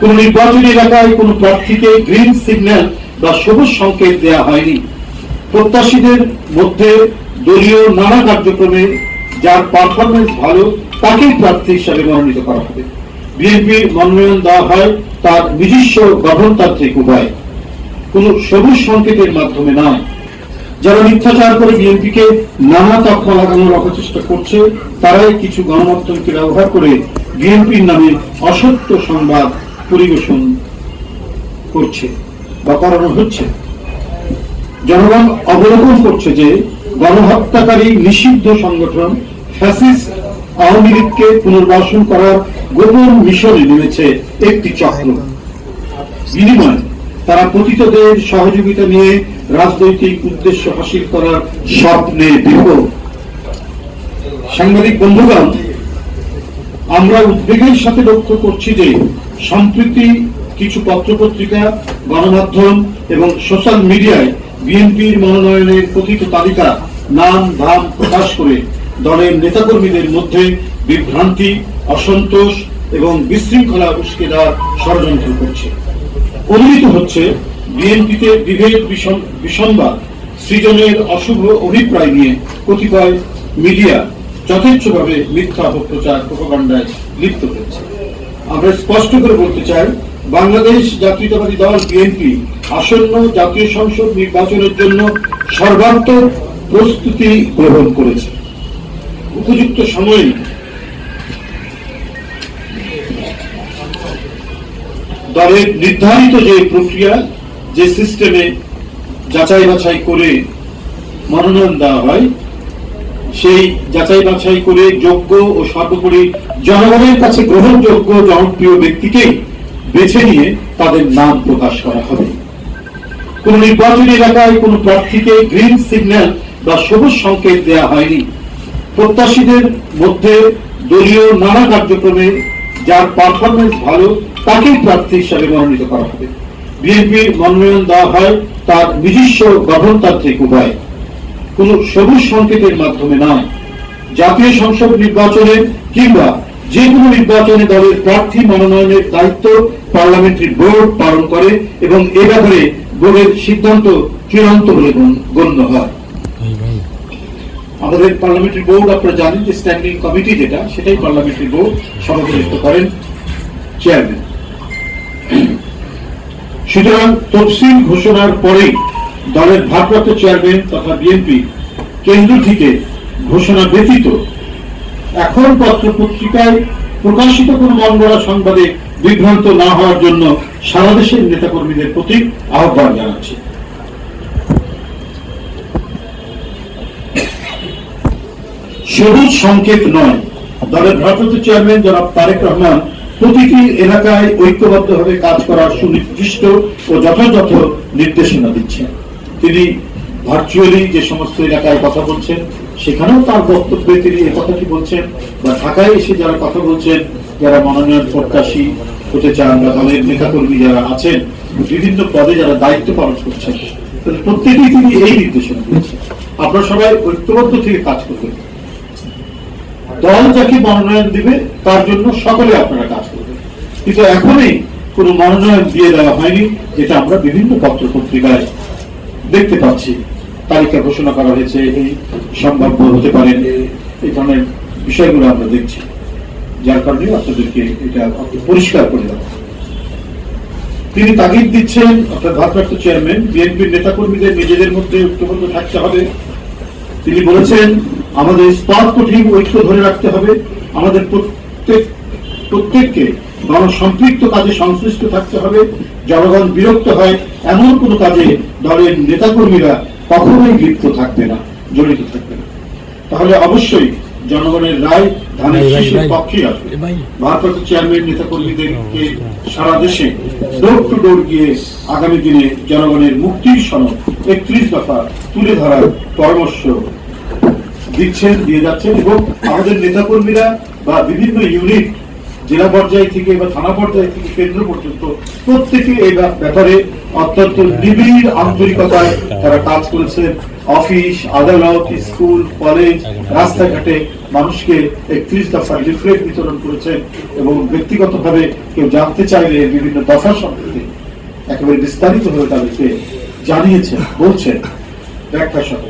কোন নির্বাচনী এলাকায় কোন প্রার্থীকে গ্রিন সিগন্যাল বা সবুজ সংকেত দেওয়া হয়নি। প্রত্যাশীদের মধ্যে দলীয় নানা কার্যক্রমে যার পারফরমেন্স ভালো, তাকেই প্রার্থী হিসাবে মনোনীত করা হবে। বিএনপির মনোনয়ন দেওয়া হয় তার নিজস্ব গঠনতান্ত্রিক উপায়। কোন সবুজ সংকেতের মাধ্যমে নয়। যারা মিথ্যাচার করে বিএনপিকে নানা তকমা লাগানোর অপচেষ্টা করছে, তারাই কিছু গণমাধ্যমকে ব্যবহার করে বিএনপির নামে অসত্য সংবাদ পরিবেশন করছে বা করানো হচ্ছে। জনগণ অবলোকন করছে যে গণহত্যাকারী নিষিদ্ধ সংগঠন ফ্যাসিস্ট আওয়ামী লীগকে পুনর্বাসন করার গোপন মিশনে নেমেছে একটি চক্র। বিনিময়ে তারা পতিতদের সহযোগিতা নিয়ে রাজনৈতিক উদ্দেশ্য হাসিল করার স্বপ্নে বিফল। সাংবাদিক বন্ধুগণ, আমরা উদ্বেগের সাথে লক্ষ্য করছি যে সম্প্রতি, কিছু পত্রপত্রিকা, গণমাধ্যম এবং সোশ্যাল মিডিয়ায় বিএনপির মনোনয়নের কথিত তালিকা নাম ধাম প্রকাশ করে দলের নেতাকর্মীদের মধ্যে বিভ্রান্তি, অসন্তোষ এবং বিশৃঙ্খলা উস্কে দেওয়ার ষড়যন্ত্র করছে। অনুমিত হচ্ছে বিএনপিতে বিভেদ বিসংবাদ সৃজনের অশুভ অভিপ্রায় নিয়ে কতিপয় মিডিয়া যথেচ্ছভাবে মিথ্যা অপপ্রচার, প্রোপাগান্ডায় লিপ্ত হয়েছে। আমরা স্পষ্ট করে বলতে চাই, বাংলাদেশ জাতীয়তাবাদী দল বিএনপি আসন্ন জাতীয় সংসদ নির্বাচনের জন্য সর্বাত্মক প্রস্তুতি গ্রহণ করেছে। উপযুক্ত সময়ে দলের নির্ধারিত যে প্রক্রিয়া, যে সিস্টেমে যাচাই বাছাই করে মনোনয়ন দেওয়া হয় সেই যাচাই বাছাই করে যোগ্য ও সর্বোপরি জনগণের কাছে গ্রহণযোগ্য জনপ্রিয় ব্যক্তিকেই বেছে নিয়ে তাদের নাম প্রকাশ করা হবে। কোন নির্বাচনী এলাকায় কোন প্রার্থীকে গ্রিন সিগন্যাল বা সবুজ সংকেত দেওয়া হয়নি। প্রত্যাশীদের মধ্যে দলীয় নানা কার্যক্রমে যার পারফরমেন্স ভালো, তাকেই প্রার্থী হিসাবে মনোনীত করা হবে। বিএনপির মনোনয়ন দেওয়া হয় তার নিজস্ব গঠনতান্ত্রিক উপায়। কোন সবুজ সংকেতের মাধ্যমে নয় জাতীয় সংসদ নির্বাচনে কিংবা যে কোনো নির্বাচনে দলের প্রার্থী মনোনয়নের দায়িত্ব পার্লামেন্টারি বোর্ড পালন করে এবং এ ব্যাপারে বোর্ডের সিদ্ধান্ত চূড়ান্ত বলে গণ্য হয়। আমাদের পার্লামেন্টারি বোর্ড, আপনারা জানেন যে স্ট্যান্ডিং কমিটি যেটা, সেটাই পার্লামেন্টারি বোর্ড সভাপতিত্ব করেন চেয়ারম্যান। সুতরাং তফসিল ঘোষণার পরেই দলের ভারপ্রাপ্ত চেয়ারম্যান তথা বিএনপি কেন্দ্র থেকে ঘোষণা ব্যতীত এখন পত্র পত্রিকায় প্রকাশিত কোন মঙ্গলা সংবাদে বিভ্রান্ত না হওয়ার জন্য সারা দেশের নেতাকর্মীদের প্রতি আহ্বান জানাচ্ছি। সবুজ সংকেত নয়। দলের ভারপ্রাপ্ত চেয়ারম্যান জনাব তারেক রহমান প্রতিটি এলাকায় ঐক্যবদ্ধভাবে কাজ করার সুনির্দিষ্ট ও যথাযথ নির্দেশনা দিচ্ছেন। তিনি ভার্চুয়ালি যে সমস্ত এলাকায় কথা বলছেন, সেখানেও তার বক্তব্যে তিনি এ কথাটি বলছেন বা ঢাকায় এসে যারা কথা বলছেন, যারা মনোনয়ন প্রত্যাশী হতে চান বা দলের নেতাকর্মী যারা আছেন, বিভিন্ন পদে যারা দায়িত্ব পালন করছেন প্রত্যেকেই তিনি এই নির্দেশনা দিয়েছেন। আপনারা সবাই ঐক্যবদ্ধ থেকে কাজ করবেন। দল যাকে মনোনয়ন দিবে, তার জন্য সকলে আপনারা কাজ করবেন। কিন্তু এখনই কোনো মনোনয়ন দিয়ে দেওয়া হয়নি, যেটা আমরা বিভিন্ন পত্র পত্রিকায় দেখতে পাচ্ছি। তালিকা ঘোষণা করা হয়েছে, এই সম্ভাব্য হতে পারে। এই ধরনের বিষয়গুলো আমরা দেখছি। যার কারণে আপনাদেরকে এটা পরিষ্কার করে দেওয়া তিনি তাগিদ দিচ্ছেন অর্থাৎ ভারপ্রাপ্ত চেয়ারম্যান, বিএনপির নেতাকর্মীদের নিজেদের মধ্যে ঐক্যবদ্ধ থাকতে হবে। তিনি বলেছেন, আমাদের স্তর কঠিন, ঐক্য ধরে রাখতে হবে। আমাদের প্রত্যেক, প্রত্যেককে গণসম্পৃক্ত কাজে সংশ্লিষ্ট থাকতে হবে। জনগণ বিরক্ত হয়, এমন কোনো কাজে দলের নেতাকর্মীরা কখনোই লিপ্ত থাকবে না জড়িত থাকবে না। তাহলে অবশ্যই জনগণের রায় ধানের শীষের পক্ষেই আসবে। ভারপ্রাপ্ত চেয়ারম্যান নেতাকর্মীদেরকে সারা দেশে ডোর টু ডোর গিয়ে আগামী দিনে জনগণের মুক্তির সনদ একত্রিশ দফা তুলে ধরার পরামর্শ দিচ্ছেন দিয়ে যাচ্ছেন এবং আমাদের নেতাকর্মীরা বা বিভিন্ন ইউনিট জেলা পর্যায় থেকে বা থানা পর্যায় থেকে কেন্দ্র পর্যন্ত প্রত্যেকে এই ব্যাপারে অত্যন্ত নিবিড় আন্তরিকতায় তারা কাজ করেছেন। অফিস, আদালত, স্কুল, কলেজ, রাস্তাঘাটে মানুষকে একত্রিশ দফা লিফলেট বিতরণ করেছেন এবং ব্যক্তিগতভাবে কেউ জানতে চাইলে বিভিন্ন দফা সম্পর্কে একেবারে বিস্তারিতভাবে তাদেরকে জানিয়েছেন, বলছেন। ব্যাখ্যা সহ।